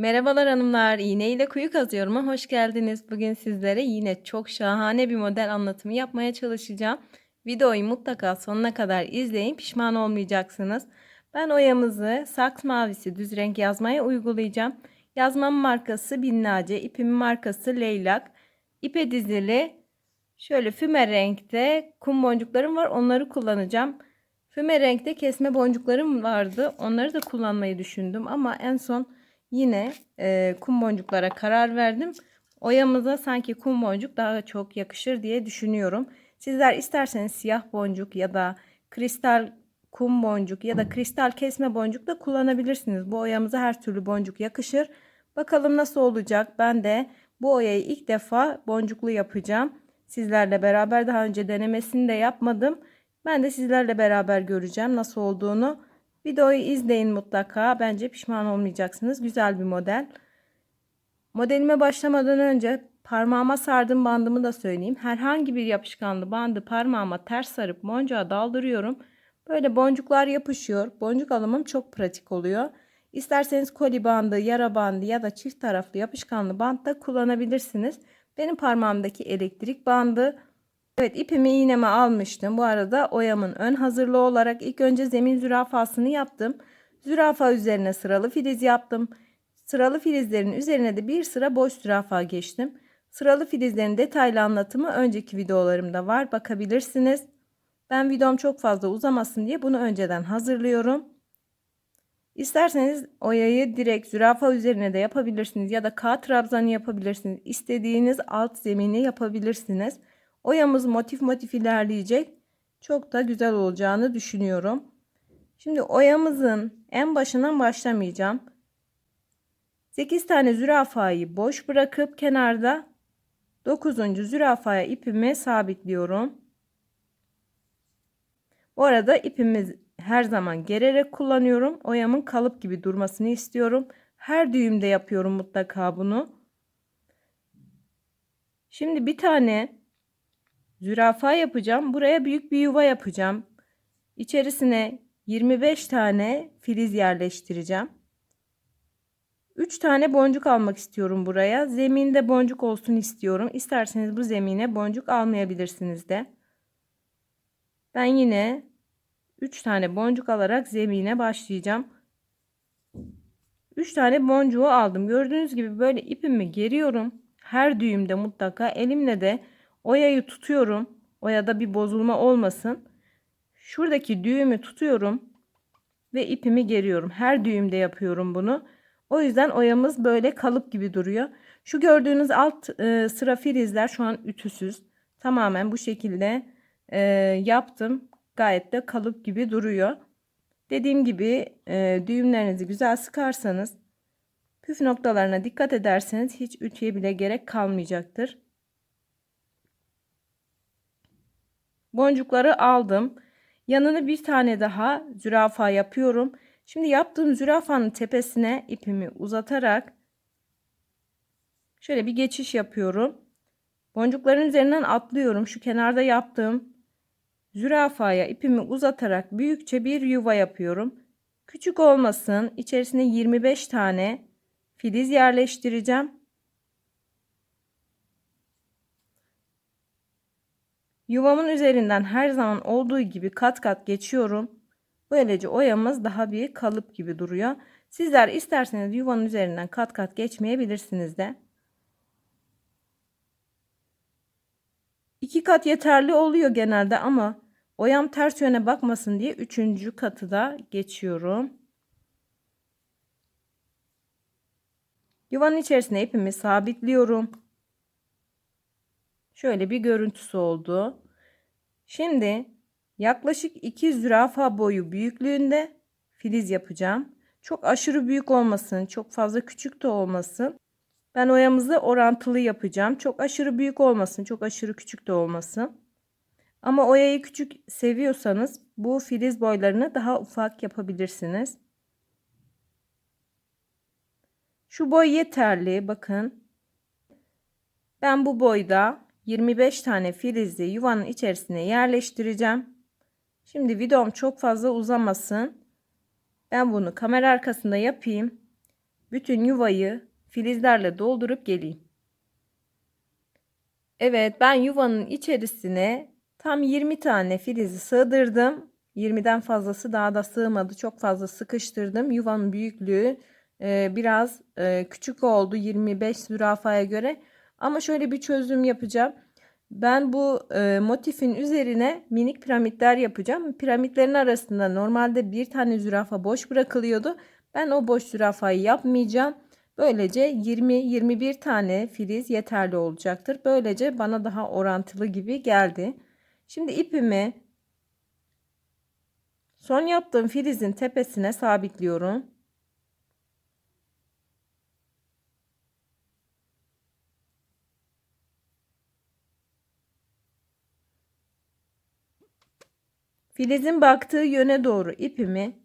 Merhabalar hanımlar, iğne ile kuyu kazıyorum'a hoş geldiniz. Bugün sizlere yine çok şahane bir model anlatımı yapmaya çalışacağım. Videoyu mutlaka sonuna kadar izleyin, pişman olmayacaksınız. Ben oyamızı saks mavisi düz renk yazmaya uygulayacağım. Yazmamın markası Binnace, ipimin markası Leylak. İpe dizili şöyle füme renkte kum boncuklarım var, onları kullanacağım. Füme renkte kesme boncuklarım vardı, onları da kullanmayı düşündüm ama en son Yine e, kum boncuklara karar verdim. Oyamıza sanki kum boncuk daha çok yakışır diye düşünüyorum. Sizler isterseniz siyah boncuk ya da kristal kum boncuk ya da kristal kesme boncuk da kullanabilirsiniz. Bu oyamıza her türlü boncuk yakışır. Bakalım nasıl olacak. Ben de bu oyayı ilk defa boncuklu yapacağım. Sizlerle beraber daha önce denemesini de yapmadım. Ben de sizlerle beraber göreceğim nasıl olduğunu. Videoyu izleyin mutlaka. Bence pişman olmayacaksınız. Güzel bir model. Modelime başlamadan önce parmağıma sardığım bandımı da söyleyeyim. Herhangi bir yapışkanlı bandı parmağıma ters sarıp boncuğa daldırıyorum. Böyle boncuklar yapışıyor. Boncuk alımım çok pratik oluyor. İsterseniz koli bandı, yara bandı ya da çift taraflı yapışkanlı bant da kullanabilirsiniz. Benim parmağımdaki elektrik bandı Evet ipimi iğneme almıştım. Bu arada oyamın ön hazırlığı olarak ilk önce zemin zürafasını yaptım. Zürafa üzerine sıralı filiz yaptım. Sıralı filizlerin üzerine de bir sıra boş zürafa geçtim. Sıralı filizlerin detaylı anlatımı önceki videolarımda var. Bakabilirsiniz. Ben videom çok fazla uzamasın diye bunu önceden hazırlıyorum. İsterseniz oyayı direkt zürafa üzerine de yapabilirsiniz ya da K trabzanı yapabilirsiniz. İstediğiniz alt zemini yapabilirsiniz. Oyamız motif motif ilerleyecek. Çok da güzel olacağını düşünüyorum. Şimdi oyamızın en başından başlamayacağım. 8 tane zürafayı boş bırakıp kenarda 9. zürafaya ipimi sabitliyorum. Bu arada ipimiz her zaman gererek kullanıyorum. Oyamın kalıp gibi durmasını istiyorum. Her düğümde yapıyorum mutlaka bunu. Şimdi bir tane zürafa yapacağım. Buraya büyük bir yuva yapacağım. İçerisine 25 tane filiz yerleştireceğim. 3 tane boncuk almak istiyorum buraya. Zeminde boncuk olsun istiyorum. İsterseniz bu zemine boncuk almayabilirsiniz de. Ben yine 3 tane boncuk alarak zemine başlayacağım. 3 tane boncuğu aldım. Gördüğünüz gibi böyle ipimi geriyorum. Her düğümde mutlaka elimle de Oyayı tutuyorum. Oyada bir bozulma olmasın. Şuradaki düğümü tutuyorum ve ipimi geriyorum. Her düğümde yapıyorum bunu. O yüzden oyamız böyle kalıp gibi duruyor. Şu gördüğünüz alt e, sıra filizler şu an ütüsüz. Tamamen bu şekilde e, yaptım. Gayet de kalıp gibi duruyor. Dediğim gibi e, düğümlerinizi güzel sıkarsanız püf noktalarına dikkat ederseniz hiç ütüye bile gerek kalmayacaktır. Boncukları aldım. Yanına bir tane daha zürafa yapıyorum. Şimdi yaptığım zürafanın tepesine ipimi uzatarak şöyle bir geçiş yapıyorum. Boncukların üzerinden atlıyorum. Şu kenarda yaptığım zürafaya ipimi uzatarak büyükçe bir yuva yapıyorum. Küçük olmasın. İçerisine 25 tane filiz yerleştireceğim. Yuvamın üzerinden her zaman olduğu gibi kat kat geçiyorum. Böylece oyamız daha bir kalıp gibi duruyor. Sizler isterseniz yuvanın üzerinden kat kat geçmeyebilirsiniz de. İki kat yeterli oluyor genelde ama oyam ters yöne bakmasın diye üçüncü katı da geçiyorum. Yuvanın içerisine ipimi sabitliyorum. Şöyle bir görüntüsü oldu. Şimdi yaklaşık 2 zürafa boyu büyüklüğünde filiz yapacağım. Çok aşırı büyük olmasın, çok fazla küçük de olmasın. Ben oyamızı orantılı yapacağım. Çok aşırı büyük olmasın, çok aşırı küçük de olmasın. Ama oyayı küçük seviyorsanız bu filiz boylarını daha ufak yapabilirsiniz. Şu boy yeterli. Bakın. Ben bu boyda 25 tane filizli yuvanın içerisine yerleştireceğim. Şimdi videom çok fazla uzamasın. Ben bunu kamera arkasında yapayım. bütün yuvayı filizlerle doldurup geleyim. Evet ben yuvanın içerisine tam 20 tane filizi sığdırdım. 20'den fazlası daha da sığmadı. Çok fazla sıkıştırdım. Yuvanın büyüklüğü e, biraz e, küçük oldu 25 zürafaya göre. Ama şöyle bir çözüm yapacağım. Ben bu e, motifin üzerine minik piramitler yapacağım. Piramitlerin arasında normalde bir tane zürafa boş bırakılıyordu. Ben o boş zürafayı yapmayacağım. Böylece 20-21 tane filiz yeterli olacaktır. Böylece bana daha orantılı gibi geldi. Şimdi ipimi son yaptığım filizin tepesine sabitliyorum. Filizin baktığı yöne doğru ipimi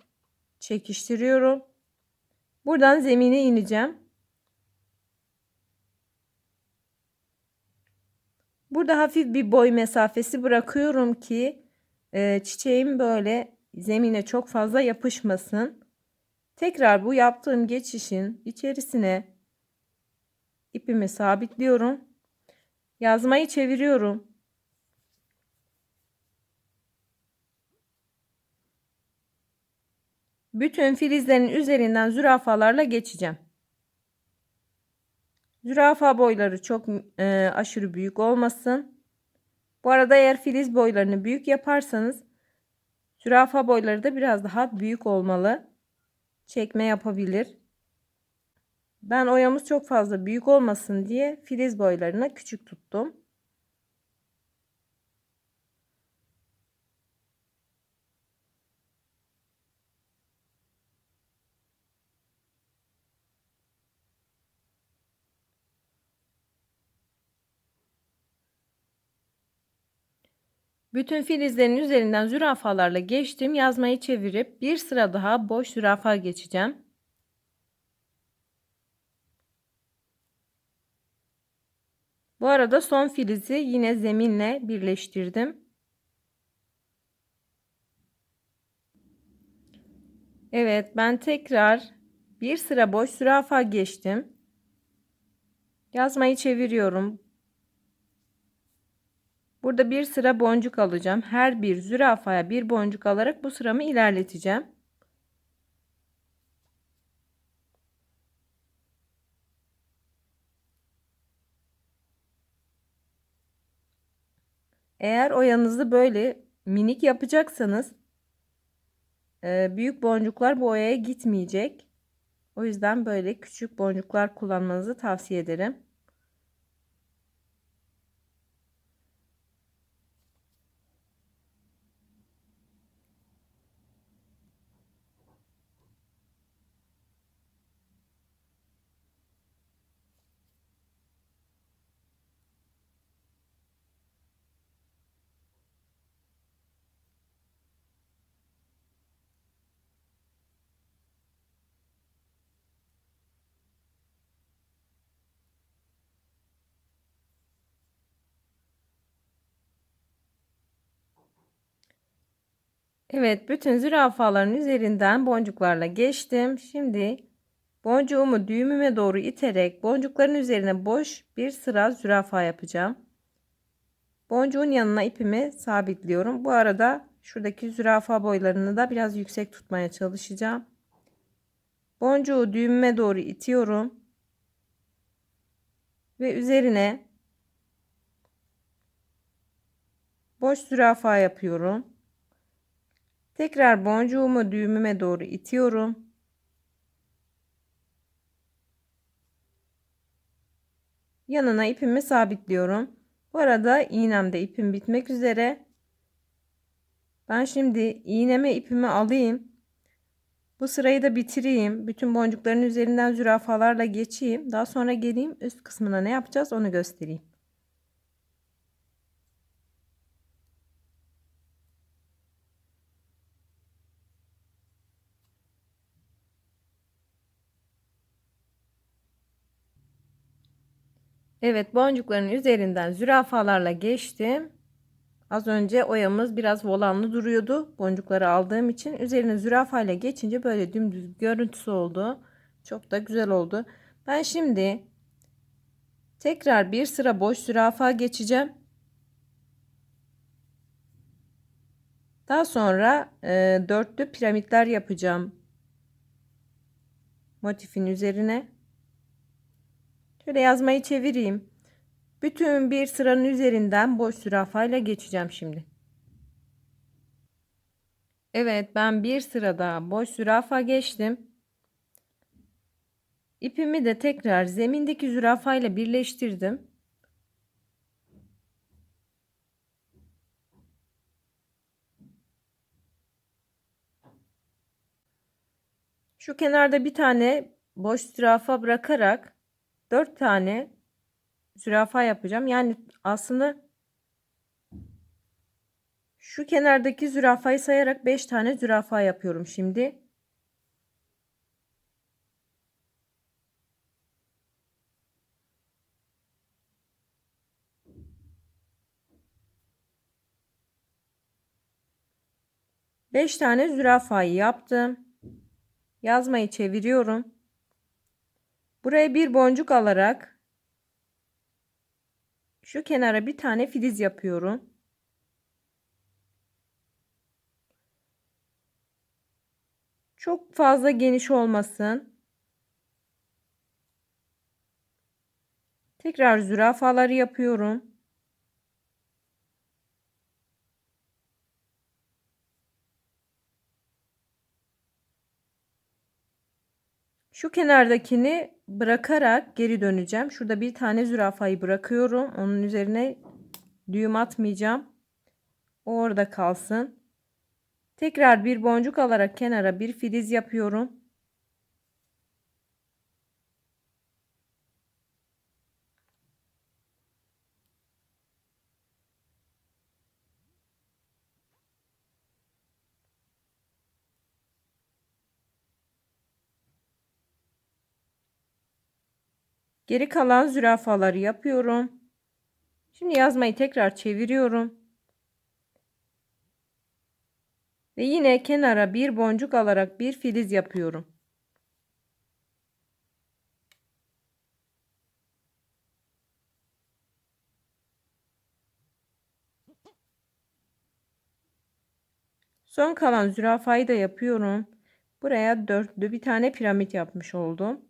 çekiştiriyorum. Buradan zemine ineceğim. Burada hafif bir boy mesafesi bırakıyorum ki e, çiçeğim böyle zemine çok fazla yapışmasın. Tekrar bu yaptığım geçişin içerisine ipimi sabitliyorum. Yazmayı çeviriyorum. Bütün filizlerin üzerinden zürafalarla geçeceğim. Zürafa boyları çok e, aşırı büyük olmasın. Bu arada eğer filiz boylarını büyük yaparsanız zürafa boyları da biraz daha büyük olmalı. Çekme yapabilir. Ben oyamız çok fazla büyük olmasın diye filiz boylarını küçük tuttum. Bütün filizlerin üzerinden zürafalarla geçtim. Yazmayı çevirip bir sıra daha boş zürafa geçeceğim. Bu arada son filizi yine zeminle birleştirdim. Evet ben tekrar bir sıra boş zürafa geçtim. Yazmayı çeviriyorum. Burada bir sıra boncuk alacağım. Her bir zürafaya bir boncuk alarak bu sıramı ilerleteceğim. Eğer oyanızı böyle minik yapacaksanız e, büyük boncuklar bu oyaya gitmeyecek. O yüzden böyle küçük boncuklar kullanmanızı tavsiye ederim. Evet bütün zürafaların üzerinden boncuklarla geçtim. Şimdi boncuğumu düğümüme doğru iterek boncukların üzerine boş bir sıra zürafa yapacağım. Boncuğun yanına ipimi sabitliyorum. Bu arada şuradaki zürafa boylarını da biraz yüksek tutmaya çalışacağım. Boncuğu düğümüme doğru itiyorum. Ve üzerine boş zürafa yapıyorum. Tekrar boncuğumu düğümüme doğru itiyorum. Yanına ipimi sabitliyorum. Bu arada iğnemde ipim bitmek üzere. Ben şimdi iğneme ipimi alayım. Bu sırayı da bitireyim. Bütün boncukların üzerinden zürafalarla geçeyim. Daha sonra geleyim üst kısmına ne yapacağız onu göstereyim. Evet boncukların üzerinden zürafalarla geçtim. Az önce oyamız biraz volanlı duruyordu. Boncukları aldığım için üzerine zürafayla geçince böyle dümdüz görüntüsü oldu. Çok da güzel oldu. Ben şimdi tekrar bir sıra boş zürafa geçeceğim. Daha sonra e, dörtlü piramitler yapacağım motifin üzerine. Şöyle yazmayı çevireyim. Bütün bir sıranın üzerinden boş zürafayla geçeceğim şimdi. Evet ben bir sırada boş zürafa geçtim. İpimi de tekrar zemindeki zürafayla birleştirdim. Şu kenarda bir tane boş zürafa bırakarak 4 tane zürafa yapacağım. Yani aslında şu kenardaki zürafayı sayarak 5 tane zürafa yapıyorum şimdi. Beş tane zürafayı yaptım. Yazmayı çeviriyorum. Buraya bir boncuk alarak şu kenara bir tane filiz yapıyorum. Çok fazla geniş olmasın. Tekrar zürafaları yapıyorum. Şu kenardakini bırakarak geri döneceğim. Şurada bir tane zürafayı bırakıyorum. Onun üzerine düğüm atmayacağım. O orada kalsın. Tekrar bir boncuk alarak kenara bir filiz yapıyorum. Geri kalan zürafaları yapıyorum. Şimdi yazmayı tekrar çeviriyorum. Ve yine kenara bir boncuk alarak bir filiz yapıyorum. Son kalan zürafayı da yapıyorum. Buraya dörtlü bir tane piramit yapmış oldum.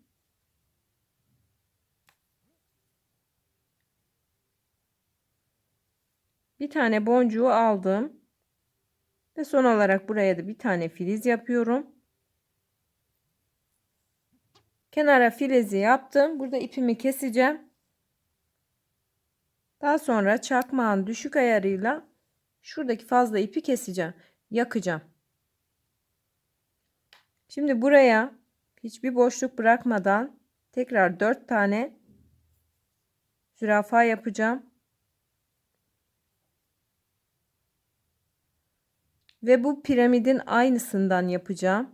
Bir tane boncuğu aldım. Ve son olarak buraya da bir tane filiz yapıyorum. Kenara filizi yaptım. Burada ipimi keseceğim. Daha sonra çakmağın düşük ayarıyla şuradaki fazla ipi keseceğim. Yakacağım. Şimdi buraya hiçbir boşluk bırakmadan tekrar 4 tane zürafa yapacağım. Ve bu piramidin aynısından yapacağım.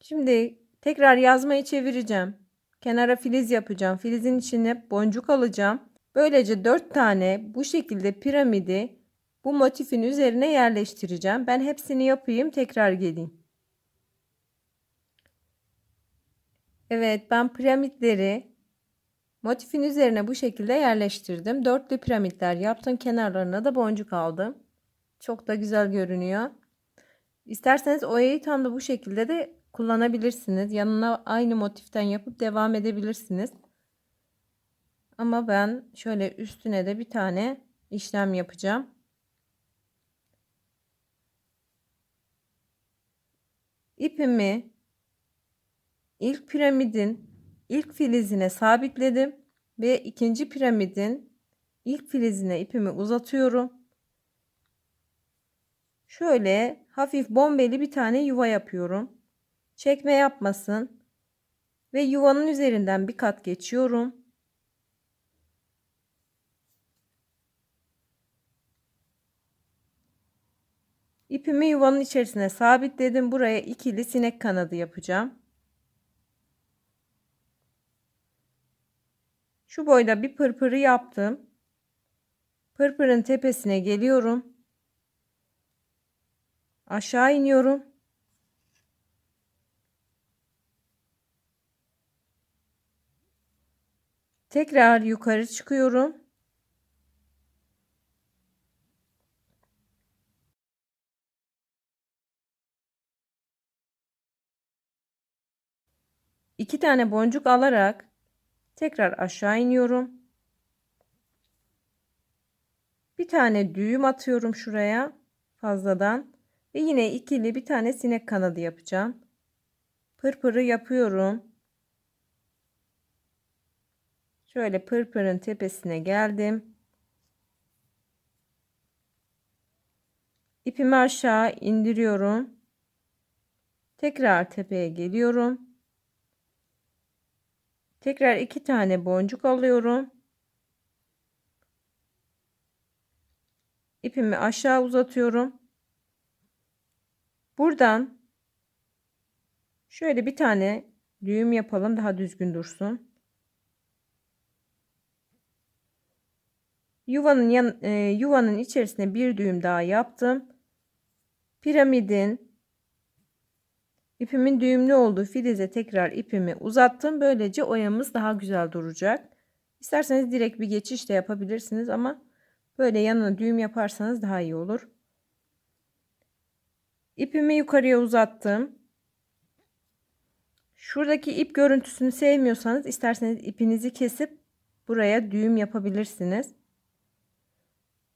Şimdi tekrar yazmayı çevireceğim. Kenara filiz yapacağım. Filizin içine boncuk alacağım. Böylece 4 tane bu şekilde piramidi bu motifin üzerine yerleştireceğim. Ben hepsini yapayım tekrar geleyim. Evet ben piramitleri motifin üzerine bu şekilde yerleştirdim. Dörtlü piramitler yaptım. Kenarlarına da boncuk aldım. Çok da güzel görünüyor. İsterseniz oyayı tam da bu şekilde de kullanabilirsiniz. Yanına aynı motiften yapıp devam edebilirsiniz. Ama ben şöyle üstüne de bir tane işlem yapacağım. İpimi ilk piramidin ilk filizine sabitledim ve ikinci piramidin ilk filizine ipimi uzatıyorum. Şöyle hafif bombeli bir tane yuva yapıyorum. Çekme yapmasın. Ve yuvanın üzerinden bir kat geçiyorum. İpimi yuvanın içerisine sabitledim. Buraya ikili sinek kanadı yapacağım. Şu boyda bir pırpırı yaptım. Pırpırın tepesine geliyorum. Aşağı iniyorum. Tekrar yukarı çıkıyorum. İki tane boncuk alarak tekrar aşağı iniyorum. Bir tane düğüm atıyorum şuraya fazladan ve yine ikili bir tane sinek kanadı yapacağım. Pırpırı yapıyorum. Şöyle pırpırın tepesine geldim. İpimi aşağı indiriyorum. Tekrar tepeye geliyorum. Tekrar iki tane boncuk alıyorum. İpimi aşağı uzatıyorum. Buradan şöyle bir tane düğüm yapalım daha düzgün dursun. Yuvanın yan, e, yuvanın içerisine bir düğüm daha yaptım. Piramidin ipimin düğümlü olduğu filize tekrar ipimi uzattım. Böylece oyamız daha güzel duracak. İsterseniz direkt bir geçiş de yapabilirsiniz ama böyle yanına düğüm yaparsanız daha iyi olur. İpimi yukarıya uzattım. Şuradaki ip görüntüsünü sevmiyorsanız isterseniz ipinizi kesip buraya düğüm yapabilirsiniz.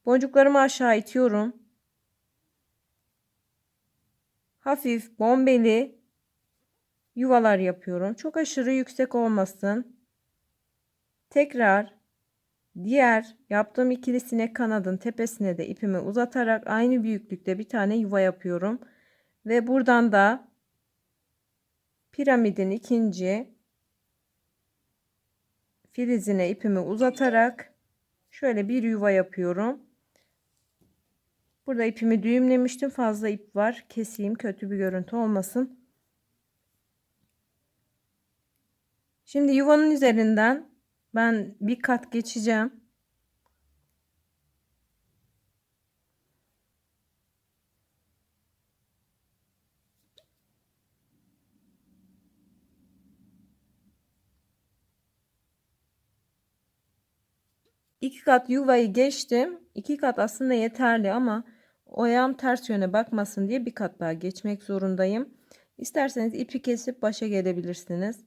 Boncuklarımı aşağı itiyorum. Hafif bombeli yuvalar yapıyorum. Çok aşırı yüksek olmasın. Tekrar diğer yaptığım ikili sinek kanadın tepesine de ipimi uzatarak aynı büyüklükte bir tane yuva yapıyorum. Ve buradan da piramidin ikinci filizine ipimi uzatarak şöyle bir yuva yapıyorum. Burada ipimi düğümlemiştim. Fazla ip var. Keseyim kötü bir görüntü olmasın. Şimdi yuvanın üzerinden ben bir kat geçeceğim. İki kat yuvayı geçtim. İki kat aslında yeterli ama oyam ters yöne bakmasın diye bir kat daha geçmek zorundayım. İsterseniz ipi kesip başa gelebilirsiniz.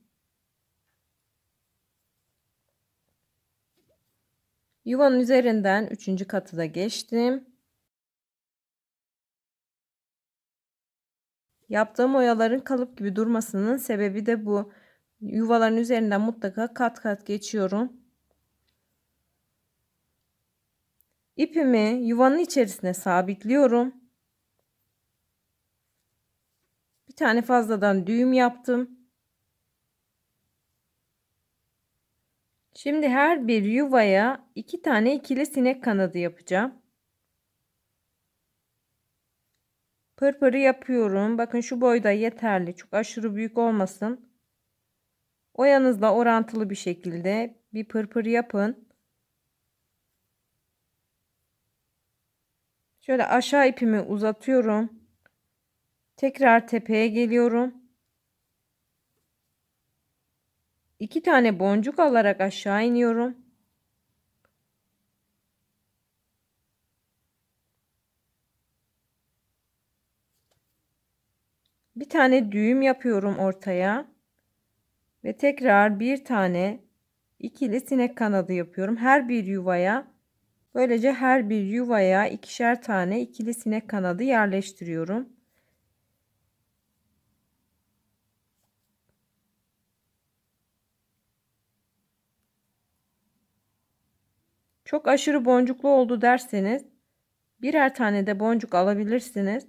Yuvanın üzerinden üçüncü katı da geçtim. Yaptığım oyaların kalıp gibi durmasının sebebi de bu. Yuvaların üzerinden mutlaka kat kat geçiyorum. İpimi yuvanın içerisine sabitliyorum. Bir tane fazladan düğüm yaptım. Şimdi her bir yuvaya iki tane ikili sinek kanadı yapacağım. Pırpırı yapıyorum. Bakın şu boyda yeterli. Çok aşırı büyük olmasın. Oyanızla orantılı bir şekilde bir pırpır yapın. Şöyle aşağı ipimi uzatıyorum. Tekrar tepeye geliyorum. İki tane boncuk alarak aşağı iniyorum. Bir tane düğüm yapıyorum ortaya. Ve tekrar bir tane ikili sinek kanadı yapıyorum. Her bir yuvaya Böylece her bir yuvaya ikişer tane ikili sinek kanadı yerleştiriyorum. Çok aşırı boncuklu oldu derseniz birer tane de boncuk alabilirsiniz.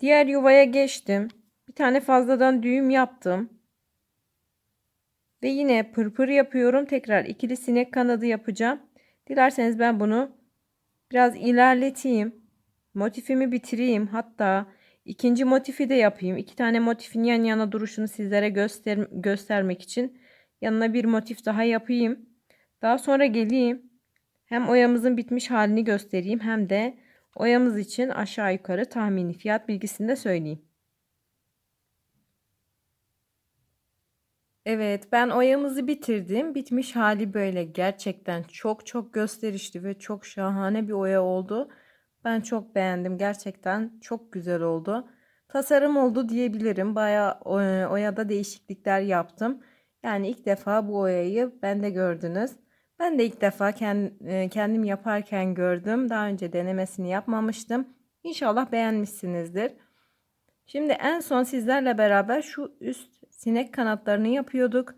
Diğer yuvaya geçtim. Bir tane fazladan düğüm yaptım. Ve yine pırpır yapıyorum. Tekrar ikili sinek kanadı yapacağım. Dilerseniz ben bunu biraz ilerleteyim. motifimi bitireyim. Hatta ikinci motifi de yapayım. İki tane motifin yan yana duruşunu sizlere göster göstermek için yanına bir motif daha yapayım. Daha sonra geleyim. Hem oyamızın bitmiş halini göstereyim hem de oyamız için aşağı yukarı tahmini fiyat bilgisini de söyleyeyim. Evet, ben oyamızı bitirdim. Bitmiş hali böyle. Gerçekten çok çok gösterişli ve çok şahane bir oya oldu. Ben çok beğendim. Gerçekten çok güzel oldu. Tasarım oldu diyebilirim. Bayağı e, oyada değişiklikler yaptım. Yani ilk defa bu oyayı ben de gördünüz. Ben de ilk defa e, kendim yaparken gördüm. Daha önce denemesini yapmamıştım. İnşallah beğenmişsinizdir. Şimdi en son sizlerle beraber şu üst sinek kanatlarını yapıyorduk.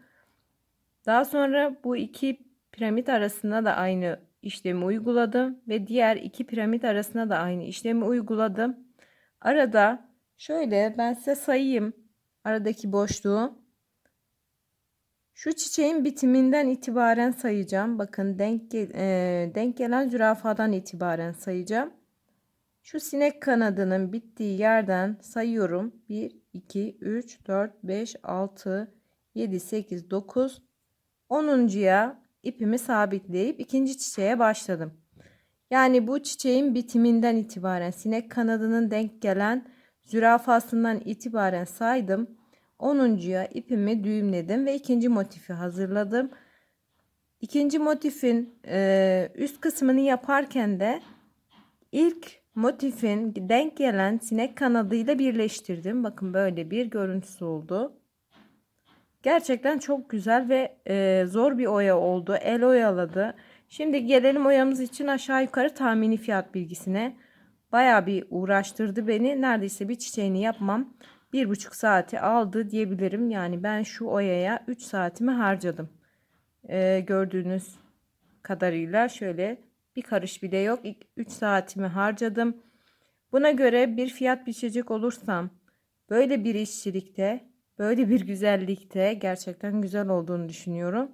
Daha sonra bu iki piramit arasında da aynı işlemi uyguladım ve diğer iki piramit arasında da aynı işlemi uyguladım. Arada şöyle ben size sayayım aradaki boşluğu. Şu çiçeğin bitiminden itibaren sayacağım. Bakın denk, e, denk gelen zürafadan itibaren sayacağım. Şu sinek kanadının bittiği yerden sayıyorum. 1, 2, 3, 4, 5, 6, 7, 8, 9. 10.ya ipimi sabitleyip ikinci çiçeğe başladım. Yani bu çiçeğin bitiminden itibaren sinek kanadının denk gelen zürafasından itibaren saydım. 10.ya ipimi düğümledim ve ikinci motifi hazırladım. İkinci motifin e, üst kısmını yaparken de ilk motifin denk gelen sinek kanadıyla birleştirdim. Bakın böyle bir görüntüsü oldu. Gerçekten çok güzel ve e, zor bir oya oldu. El oyaladı. Şimdi gelelim oyamız için aşağı yukarı tahmini fiyat bilgisine. Baya bir uğraştırdı beni. Neredeyse bir çiçeğini yapmam. Bir buçuk saati aldı diyebilirim. Yani ben şu oyaya 3 saatimi harcadım. E, gördüğünüz kadarıyla şöyle bir karış bile yok. 3 saatimi harcadım. Buna göre bir fiyat biçecek olursam böyle bir işçilikte, böyle bir güzellikte gerçekten güzel olduğunu düşünüyorum.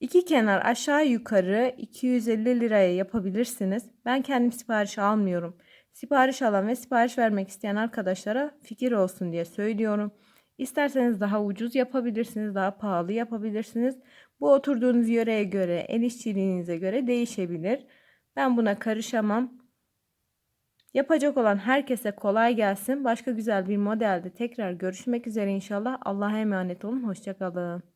İki kenar aşağı yukarı 250 liraya yapabilirsiniz. Ben kendim sipariş almıyorum. Sipariş alan ve sipariş vermek isteyen arkadaşlara fikir olsun diye söylüyorum. İsterseniz daha ucuz yapabilirsiniz, daha pahalı yapabilirsiniz. Bu oturduğunuz yöreye göre, el işçiliğinize göre değişebilir. Ben buna karışamam. Yapacak olan herkese kolay gelsin. Başka güzel bir modelde tekrar görüşmek üzere inşallah. Allah'a emanet olun. Hoşçakalın.